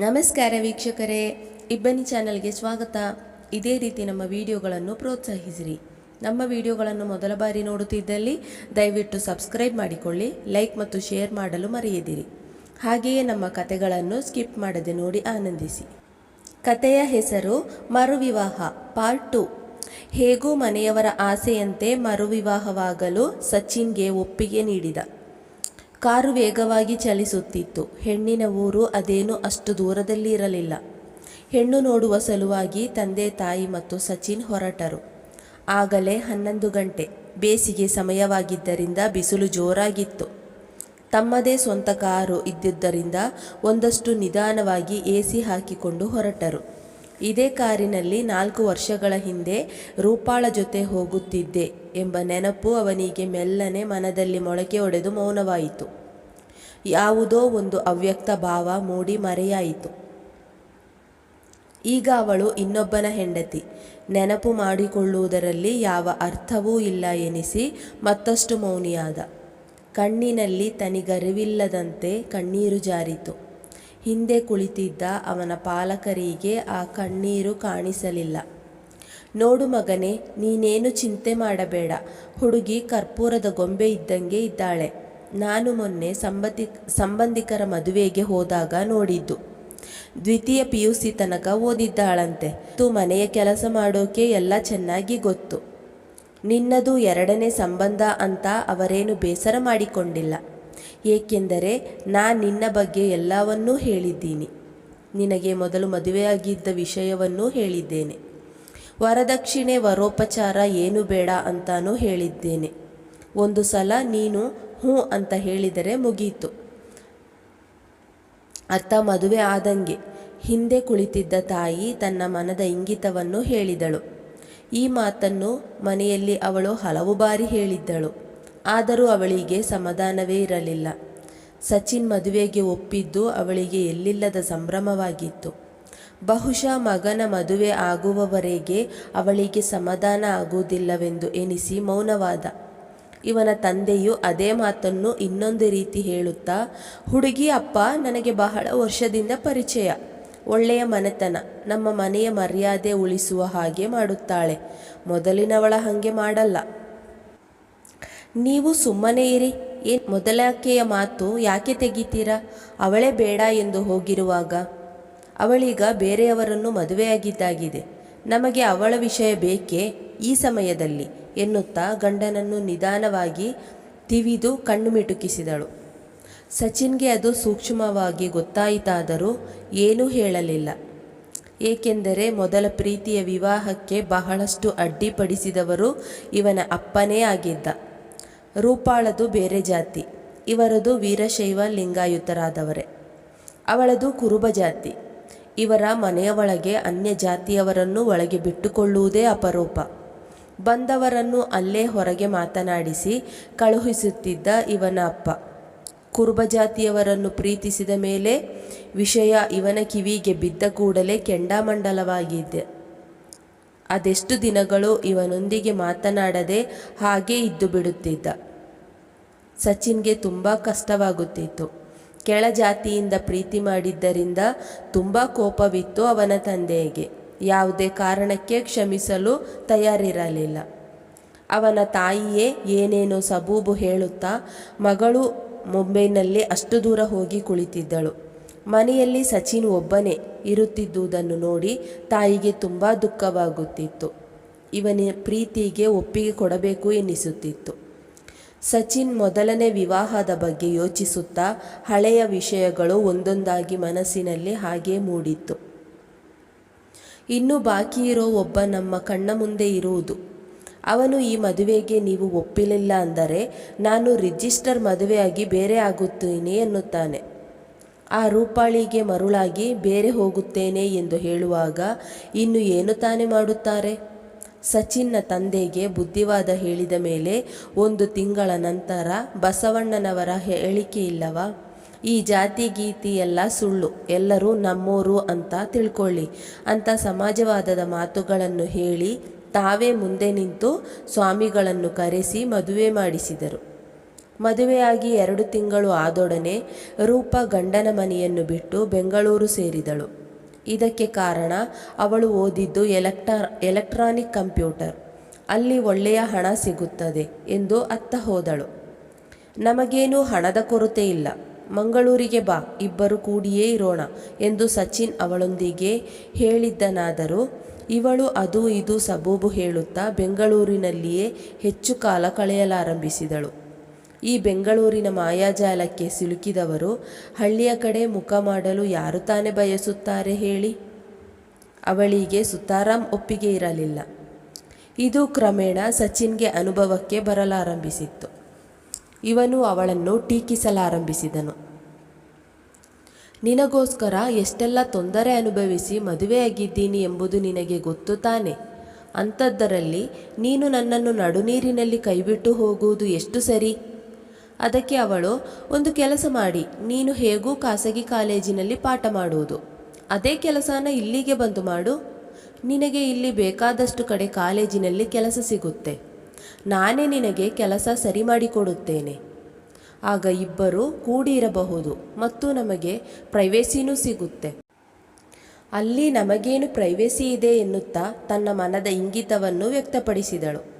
ನಮಸ್ಕಾರ ವೀಕ್ಷಕರೇ, ಇಬ್ಬನಿ ಚಾನಲ್ಗೆ ಸ್ವಾಗತ. ಇದೇ ರೀತಿ ನಮ್ಮ ವಿಡಿಯೋಗಳನ್ನು ಪ್ರೋತ್ಸಾಹಿಸಿರಿ. ನಮ್ಮ ವಿಡಿಯೋಗಳನ್ನು ಮೊದಲ ಬಾರಿ ನೋಡುತ್ತಿದ್ದಲ್ಲಿ ದಯವಿಟ್ಟು ಸಬ್ಸ್ಕ್ರೈಬ್ ಮಾಡಿಕೊಳ್ಳಿ, ಲೈಕ್ ಮತ್ತು ಶೇರ್ ಮಾಡಲು ಮರೆಯದಿರಿ. ಹಾಗೆಯೇ ನಮ್ಮ ಕತೆಗಳನ್ನು ಸ್ಕಿಪ್ ಮಾಡದೆ ನೋಡಿ ಆನಂದಿಸಿ. ಕತೆಯ ಹೆಸರು ಮರುವಿವಾಹ, ಪಾರ್ಟ್ ಟು. ಹೇಗೂ ಮನೆಯವರ ಆಸೆಯಂತೆ ಮರುವಿವಾಹವಾಗಲು ಸಚಿನ್ಗೆ ಒಪ್ಪಿಗೆ ನೀಡಿದ. ಕಾರು ವೇಗವಾಗಿ ಚಲಿಸುತ್ತಿತ್ತು. ಹೆಣ್ಣಿನ ಊರು ಅದೇನೂ ಅಷ್ಟು ದೂರದಲ್ಲಿ ಇರಲಿಲ್ಲ ಹೆಣ್ಣು ನೋಡುವ ಸಲುವಾಗಿ ತಂದೆ, ತಾಯಿ ಮತ್ತು ಸಚಿನ್ ಹೊರಟರು. ಆಗಲೇ ಹನ್ನೊಂದು ಗಂಟೆ. ಬೇಸಿಗೆ ಸಮಯವಾಗಿದ್ದರಿಂದ ಬಿಸಿಲು ಜೋರಾಗಿತ್ತು. ತಮ್ಮದೇ ಸ್ವಂತ ಕಾರು ಇದ್ದಿದ್ದರಿಂದ ಒಂದಷ್ಟು ನಿಧಾನವಾಗಿ ಎ ಸಿ ಹಾಕಿಕೊಂಡು ಹೊರಟರು. ಇದೇ ಕಾರಿನಲ್ಲಿ ನಾಲ್ಕು ವರ್ಷಗಳ ಹಿಂದೆ ರೂಪಾಳ ಜೊತೆ ಹೋಗುತ್ತಿದ್ದೆ ಎಂಬ ನೆನಪು ಅವನಿಗೆ ಮೆಲ್ಲನೆ ಮನದಲ್ಲಿ ಮೊಳಕೆ ಒಡೆದು ಮೌನವಾಯಿತು. ಯಾವುದೋ ಒಂದು ಅವ್ಯಕ್ತ ಭಾವ ಮೂಡಿ ಮರೆಯಾಯಿತು. ಈಗ ಅವಳು ಇನ್ನೊಬ್ಬನ ಹೆಂಡತಿ. ನೆನಪು ಮಾಡಿಕೊಳ್ಳುವುದರಲ್ಲಿ ಯಾವ ಅರ್ಥವೂ ಇಲ್ಲ ಎನಿಸಿ ಮತ್ತಷ್ಟು ಮೌನಿಯಾದ. ಕಣ್ಣಿನಲ್ಲಿ ತನಿಗರಿವಿಲ್ಲದಂತೆ ಕಣ್ಣೀರು ಜಾರಿತು. ಹಿಂದೆ ಕುಳಿತಿದ್ದ ಅವನ ಪಾಲಕರಿಗೆ ಆ ಕಣ್ಣೀರು ಕಾಣಿಸಲಿಲ್ಲ. ನೋಡು ಮಗನೇ, ನೀನೇನು ಚಿಂತೆ ಮಾಡಬೇಡ. ಹುಡುಗಿ ಕರ್ಪೂರದ ಗೊಂಬೆ ಇದ್ದಂಗೆ ಇದ್ದಾಳೆ. ನಾನು ಮೊನ್ನೆ ಸಂಬಂಧಿ, ಸಂಬಂಧಿಕರ ಮದುವೆಗೆ ಹೋದಾಗ ನೋಡಿದ್ದು. ದ್ವಿತೀಯ ಪಿ ಯು ಸಿ ತನಕ ಓದಿದ್ದಾಳಂತೆ. ತು ಮನೆಯ ಕೆಲಸ ಮಾಡೋಕೆ ಎಲ್ಲ ಚೆನ್ನಾಗಿ ಗೊತ್ತು. ನಿನ್ನದು ಎರಡನೇ ಸಂಬಂಧ ಅಂತ ಅವರೇನು ಬೇಸರ ಮಾಡಿಕೊಂಡಿಲ್ಲ. ಏಕೆಂದರೆ ನಾನು ನಿನ್ನ ಬಗ್ಗೆ ಎಲ್ಲವನ್ನೂ ಹೇಳಿದ್ದೀನಿ. ನಿನಗೆ ಮೊದಲು ಮದುವೆಯಾಗಿದ್ದ ವಿಷಯವನ್ನೂ ಹೇಳಿದ್ದೇನೆ. ವರದಕ್ಷಿಣೆ ವರೋಪಚಾರ ಏನು ಬೇಡ ಅಂತಾನೂ ಹೇಳಿದ್ದೇನೆ. ಒಂದು ಸಲ ನೀನು ಹ್ಞೂ ಅಂತ ಹೇಳಿದರೆ ಮುಗೀತು. ಅತ್ತ ಮದುವೆ ಆದಂಗೆ ಹಿಂದೆ ಕುಳಿತಿದ್ದ ತಾಯಿ ತನ್ನ ಮನದ ಇಂಗಿತವನ್ನು ಹೇಳಿದಳು. ಈ ಮಾತನ್ನು ಮನೆಯಲ್ಲಿ ಅವಳು ಹಲವು ಬಾರಿ ಹೇಳಿದ್ದಳು. ಆದರೂ ಅವಳಿಗೆ ಸಮಾಧಾನವೇ ಇರಲಿಲ್ಲ. ಸಚಿನ್ ಮದುವೆಗೆ ಒಪ್ಪಿದ್ದು ಅವಳಿಗೆ ಎಲ್ಲಿಲ್ಲದ ಸಂಭ್ರಮವಾಗಿತ್ತು. ಬಹುಶಃ ಮಗನ ಮದುವೆ ಆಗುವವರೆಗೆ ಅವಳಿಗೆ ಸಮಾಧಾನ ಆಗುವುದಿಲ್ಲವೆಂದು ಎನಿಸಿ ಮೌನವಾದ. ಇವನ ತಂದೆಯು ಅದೇ ಮಾತನ್ನು ಇನ್ನೊಂದು ರೀತಿ ಹೇಳುತ್ತಾ, ಹುಡುಗಿ, ಅಪ್ಪ, ನನಗೆ ಬಹಳ ವರ್ಷದಿಂದ ಪರಿಚಯ. ಒಳ್ಳೆಯ ಮನೆತನ. ನಮ್ಮ ಮನೆಯ ಮರ್ಯಾದೆ ಉಳಿಸುವ ಹಾಗೆ ಮಾಡುತ್ತಾಳೆ. ಮೊದಲಿನವಳ ಹಾಗೆ ಮಾಡಲ್ಲ. ನೀವು ಸುಮ್ಮನೆ ಇರಿ. ಏನ್ ಮೊದಲಾಕೆಯ ಮಾತು ಯಾಕೆ ತೆಗಿತೀರಾ? ಅವಳೇ ಬೇಡ ಎಂದು ಹೋಗಿರುವಾಗ ಅವಳೀಗ ಬೇರೆಯವರನ್ನು ಮದುವೆಯಾಗಿದ್ದಾಗಿದೆ. ನಮಗೆ ಅವಳ ವಿಷಯ ಬೇಕೇ ಈ ಸಮಯದಲ್ಲಿ ಎನ್ನುತ್ತಾ ಗಂಡನನ್ನು ನಿಧಾನವಾಗಿ ತಿವಿದು ಕಣ್ಣು ಮಿಟುಕಿಸಿದಳು ಸಚಿನ್ಗೆ ಅದು ಸೂಕ್ಷ್ಮವಾಗಿ ಗೊತ್ತಾಯಿತಾದರೂ ಏನೂ ಹೇಳಲಿಲ್ಲ. ಏಕೆಂದರೆ ಮೊದಲ ಪ್ರೀತಿಯ ವಿವಾಹಕ್ಕೆ ಬಹಳಷ್ಟು ಅಡ್ಡಿಪಡಿಸಿದವರು ಇವನ ಅಪ್ಪನೇ ಆಗಿದ್ದ. ರೂಪಾಳದು ಬೇರೆ ಜಾತಿ, ಇವರದು ವೀರಶೈವ ಲಿಂಗಾಯುತರಾದವರೇ. ಅವಳದು ಕುರುಬ ಜಾತಿ, ಇವರ ಮನೆಯ ಒಳಗೆ ಅನ್ಯ ಜಾತಿಯವರನ್ನು ಒಳಗೆ ಬಿಟ್ಟುಕೊಳ್ಳುವುದೇ ಅಪರೂಪ. ಬಂದವರನ್ನು ಅಲ್ಲೇ ಹೊರಗೆ ಮಾತನಾಡಿಸಿ ಕಳುಹಿಸುತ್ತಿದ್ದ ಇವನ ಅಪ್ಪ. ಕುರುಬ ಜಾತಿಯವರನ್ನು ಪ್ರೀತಿಸಿದ ಮೇಲೆ ವಿಷಯ ಇವನ ಕಿವಿಗೆ ಬಿದ್ದ ಕೂಡಲೇ ಕೆಂಡಾಮಂಡಲವಾಗಿದ್ದೆ. ಅದೆಷ್ಟು ದಿನಗಳು ಇವನೊಂದಿಗೆ ಮಾತನಾಡದೆ ಹಾಗೇ ಇದ್ದು ಬಿಡುತ್ತಿದ್ದ. ಸಚಿನ್ಗೆ ತುಂಬ ಕಷ್ಟವಾಗುತ್ತಿತ್ತು. ಕೆಳ ಜಾತಿಯಿಂದ ಪ್ರೀತಿ ಮಾಡಿದ್ದರಿಂದ ತುಂಬ ಕೋಪವಿತ್ತು ಅವನ ತಂದೆಗೆ. ಯಾವುದೇ ಕಾರಣಕ್ಕೆ ಕ್ಷಮಿಸಲು ತಯಾರಿರಲಿಲ್ಲ. ಅವನ ತಾಯಿಯೇ ಏನೇನೋ ಸಬೂಬು ಹೇಳುತ್ತಾ ಮಗಳು ಮುಂಬೈನಲ್ಲಿ ಅಷ್ಟು ದೂರ ಹೋಗಿ ಕುಳಿತಿದ್ದಳು. ಮನೆಯಲ್ಲಿ ಸಚಿನ್ ಒಬ್ಬನೇ ಇರುತ್ತಿದ್ದುದನ್ನು ನೋಡಿ ತಾಯಿಗೆ ತುಂಬ ದುಃಖವಾಗುತ್ತಿತ್ತು. ಇವನ ಪ್ರೀತಿಗೆ ಒಪ್ಪಿಗೆ ಕೊಡಬೇಕು ಎನ್ನಿಸುತ್ತಿತ್ತು. ಸಚಿನ್ ಮೊದಲನೇ ವಿವಾಹದ ಬಗ್ಗೆ ಯೋಚಿಸುತ್ತಾ ಹಳೆಯ ವಿಷಯಗಳು ಒಂದೊಂದಾಗಿ ಮನಸ್ಸಿನಲ್ಲಿ ಹಾಗೆ ಮೂಡಿತ್ತು. ಇನ್ನು ಬಾಕಿ ಇರೋ ಒಬ್ಬ ನಮ್ಮ ಕಣ್ಣ ಮುಂದೆ ಇರುವುದು. ಅವನು ಈ ಮದುವೆಗೆ ನೀವು ಒಪ್ಪಿಲಿಲ್ಲ ಅಂದರೆ ನಾನು ರಿಜಿಸ್ಟರ್ ಮದುವೆಯಾಗಿ ಬೇರೆ ಆಗುತ್ತೀನಿ ಎನ್ನುತ್ತಾನೆ. ಆ ರೂಪಾಳಿಗೆ ಮರುಳಾಗಿ ಬೇರೆ ಹೋಗುತ್ತೇನೆ ಎಂದು ಹೇಳುವಾಗ ಇನ್ನು ಏನು ತಾನೇ ಮಾಡುತ್ತಾರೆ? ಸಚಿನ್ನ ತಂದೆಗೆ ಬುದ್ಧಿವಾದ ಹೇಳಿದ ಮೇಲೆ ಒಂದು ತಿಂಗಳ ನಂತರ ಬಸವಣ್ಣನವರ ಹೇಳಿಕೆ ಇಲ್ಲವಾ ಈ ಜಾತಿ ಗೀತಿ ಎಲ್ಲ ಸುಳ್ಳು, ಎಲ್ಲರೂ ನಮ್ಮೋರು ಅಂತ ತಿಳ್ಕೊಳ್ಳಿ. ಅಂತ ಸಮಾಜವಾದದ ಮಾತುಗಳನ್ನು ಹೇಳಿ ತಾವೇ ಮುಂದೆ ನಿಂತು ಸ್ವಾಮಿಗಳನ್ನು ಕರೆಸಿ ಮದುವೆ ಮಾಡಿಸಿದರು. ಮದುವೆಯಾಗಿ ಎರಡು ತಿಂಗಳು ಆದೊಡನೆ ರೂಪ ಗಂಡನ ಮನೆಯನ್ನು ಬಿಟ್ಟು ಬೆಂಗಳೂರು ಸೇರಿದಳು. ಇದಕ್ಕೆ ಕಾರಣ ಅವಳು ಓದಿದ್ದು ಎಲೆಕ್ಟ್ರಾ, ಎಲೆಕ್ಟ್ರಾನಿಕ್ ಕಂಪ್ಯೂಟರ್. ಅಲ್ಲಿ ಒಳ್ಳೆಯ ಹಣ ಸಿಗುತ್ತದೆ ಎಂದು ಅತ್ತ ಹೋದಳು. ನಮಗೇನು ಹಣದ ಕೊರತೆ ಇಲ್ಲ. ಮಂಗಳೂರಿಗೆ ಬಾ, ಇಬ್ಬರು ಕೂಡಿಯೇ ಇರೋಣ ಎಂದು ಸಚಿನ್ ಅವಳೊಂದಿಗೆ ಹೇಳಿದ್ದನಾದರೂ ಇವಳು ಅದು ಇದು ಸಬೂಬು ಹೇಳುತ್ತಾ ಬೆಂಗಳೂರಿನಲ್ಲಿಯೇ ಹೆಚ್ಚು ಕಾಲ ಕಳೆಯಲಾರಂಭಿಸಿದಳು. ಈ ಬೆಂಗಳೂರಿನ ಮಾಯಾಜಾಲಕ್ಕೆ ಸಿಲುಕಿದವರು, ಹಳ್ಳಿಯ ಕಡೆ ಮುಖ ಮಾಡಲು ಯಾರು ತಾನೇ ಬಯಸುತ್ತಾರೆ ಹೇಳಿ? ಅವಳಿಗೆ ಸುತಾರಾಮ್ ಒಪ್ಪಿಗೆ ಇರಲಿಲ್ಲ. ಇದು ಕ್ರಮೇಣ ಸಚಿನ್ಗೆ ಅನುಭವಕ್ಕೆ ಬರಲಾರಂಭಿಸಿತ್ತು. ಇವನು ಅವಳನ್ನು ಟೀಕಿಸಲಾರಂಭಿಸಿದನು. ನಿನಗೋಸ್ಕರ ಎಷ್ಟೆಲ್ಲ ತೊಂದರೆ ಅನುಭವಿಸಿ ಮದುವೆಯಾಗಿದ್ದೀನಿ ಎಂಬುದು ನಿನಗೆ ಗೊತ್ತು ತಾನೆ? ಅಂಥದ್ದರಲ್ಲಿ ನೀನು ನನ್ನನ್ನು ನಡುನೀರಿನಲ್ಲಿ ಕೈಬಿಟ್ಟು ಹೋಗುವುದು ಎಷ್ಟು ಸರಿ? ಅದಕ್ಕೆ ಅವಳು, ಒಂದು ಕೆಲಸ ಮಾಡಿ, ನೀನು ಹೇಗೂ ಖಾಸಗಿ ಕಾಲೇಜಿನಲ್ಲಿ ಪಾಠ ಮಾಡುವುದು. ಅದೇ ಕೆಲಸನ ಇಲ್ಲಿಗೆ ಬಂದು ಮಾಡು. ನಿನಗೆ ಇಲ್ಲಿ ಬೇಕಾದಷ್ಟು ಕಡೆ ಕಾಲೇಜಿನಲ್ಲಿ ಕೆಲಸ ಸಿಗುತ್ತೆ. ನಾನೇ ನಿನಗೆ ಕೆಲಸ ಸರಿ ಮಾಡಿಕೊಡುತ್ತೇನೆ ಆಗ ಇಬ್ಬರು ಕೂಡಿರಬಹುದು, ಮತ್ತು ನಮಗೆ ಪ್ರೈವೇಸಿನೂ ಸಿಗುತ್ತೆ. ಅಲ್ಲಿ ನಮಗೇನು ಪ್ರೈವೇಸಿ ಇದೆ ಎನ್ನುತ್ತಾ ತನ್ನ ಮನದ ಇಂಗಿತವನ್ನು ವ್ಯಕ್ತಪಡಿಸಿದಳು.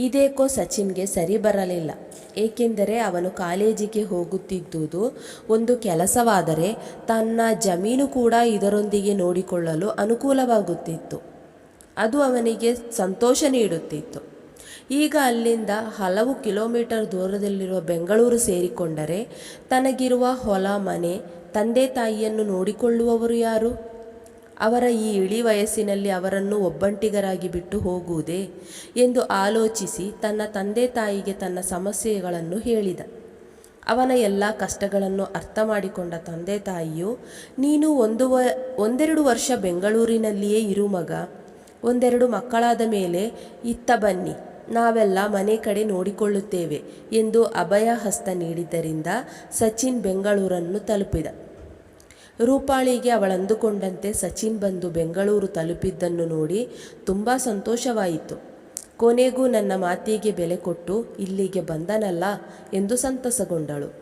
ಇದೇಕೋ ಸಚಿನ್ಗೆ ಸರಿ ಬರಲಿಲ್ಲ. ಏಕೆಂದರೆ ಅವನು ಕಾಲೇಜಿಗೆ ಹೋಗುತ್ತಿದ್ದುದು ಒಂದು ಕೆಲಸವಾದರೆ ತನ್ನ ಜಮೀನು ಕೂಡ ಇದರೊಂದಿಗೆ ನೋಡಿಕೊಳ್ಳಲು ಅನುಕೂಲವಾಗುತ್ತಿತ್ತು. ಅದು ಅವನಿಗೆ ಸಂತೋಷ ನೀಡುತ್ತಿತ್ತು. ಈಗ ಅಲ್ಲಿಂದ ಹಲವು ಕಿಲೋಮೀಟರ್ ದೂರದಲ್ಲಿರುವ ಬೆಂಗಳೂರು ಸೇರಿಕೊಂಡರೆ ತನಗಿರುವ ಹೊಲ ಮನೆ, ತಂದೆ ತಾಯಿಯನ್ನು ನೋಡಿಕೊಳ್ಳುವವರು ಯಾರು? ಅವರ ಈ ಇಳಿ ವಯಸ್ಸಿನಲ್ಲಿ ಅವರನ್ನು ಒಬ್ಬಂಟಿಗರಾಗಿ ಬಿಟ್ಟು ಹೋಗುವುದೇ ಎಂದು ಆಲೋಚಿಸಿ ತನ್ನ ತಂದೆ ತಾಯಿಗೆ ತನ್ನ ಸಮಸ್ಯೆಗಳನ್ನು ಹೇಳಿದ. ಅವನ ಎಲ್ಲ ಕಷ್ಟಗಳನ್ನು ಅರ್ಥ ಮಾಡಿಕೊಂಡ ತಂದೆ ತಾಯಿಯು, ನೀನು ಒಂದು ವ, ಒಂದೆರಡು ವರ್ಷ ಬೆಂಗಳೂರಿನಲ್ಲಿಯೇ ಇರು ಮಗ. ಒಂದೆರಡು ಮಕ್ಕಳಾದ ಮೇಲೆ ಇತ್ತ ಬನ್ನಿ. ನಾವೆಲ್ಲ ಮನೆ ಕಡೆ ನೋಡಿಕೊಳ್ಳುತ್ತೇವೆ ಎಂದು ಅಭಯ ಹಸ್ತ ನೀಡಿದ್ದರಿಂದ ಸಚಿನ್ ಬೆಂಗಳೂರನ್ನು ತಲುಪಿದ. ರೂಪಾಳಿಗೆ ಅವಳಂದುಕೊಂಡಂತೆ ಸಚಿನ್ ಬಂದು ಬೆಂಗಳೂರು ತಲುಪಿದ್ದನ್ನು ನೋಡಿ ತುಂಬ ಸಂತೋಷವಾಯಿತು. ಕೊನೆಗೂ ನನ್ನ ಮಾತಿಗೆ ಬೆಲೆ ಕೊಟ್ಟು ಇಲ್ಲಿಗೆ ಬಂದನಲ್ಲ ಎಂದು ಸಂತಸಗೊಂಡಳು.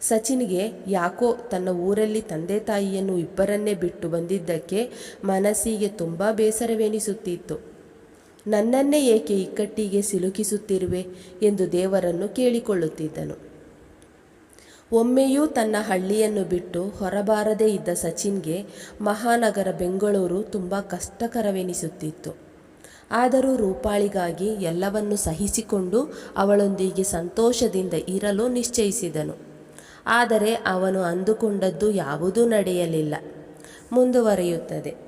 ಸಚಿನ್ಗೆ ಯಾಕೋ ತನ್ನ ಊರಲ್ಲಿ ತಂದೆ ತಾಯಿಯನ್ನು ಇಬ್ಬರನ್ನೇ ಬಿಟ್ಟು ಬಂದಿದ್ದಕ್ಕೆ ಮನಸ್ಸಿಗೆ ತುಂಬ ಬೇಸರವೆನಿಸುತ್ತಿತ್ತು. ನನ್ನನ್ನೇ ಏಕೆ ಇಕ್ಕಟ್ಟಿಗೆ ಸಿಲುಕಿಸುತ್ತಿರುವೆ ಎಂದು ದೇವರನ್ನು ಕೇಳಿಕೊಳ್ಳುತ್ತಿದ್ದನು. ಒಮ್ಮೆಯೂ ತನ್ನ ಹಳ್ಳಿಯನ್ನು ಬಿಟ್ಟು ಹೊರಬಾರದೇ ಇದ್ದ ಸಚಿನ್ಗೆ ಮಹಾನಗರ ಬೆಂಗಳೂರು ತುಂಬ ಕಷ್ಟಕರವೆನಿಸುತ್ತಿತ್ತು. ಆದರೂ ರೂಪಾಳಿಗಾಗಿ ಎಲ್ಲವನ್ನು ಸಹಿಸಿಕೊಂಡು ಅವಳೊಂದಿಗೆ ಸಂತೋಷದಿಂದ ಇರಲು ನಿಶ್ಚಯಿಸಿದನು. ಆದರೆ ಅವನು ಅಂದುಕೊಂಡದ್ದು ಯಾವುದೂ ನಡೆಯಲಿಲ್ಲ. ಮುಂದುವರಿಯುತ್ತದೆ.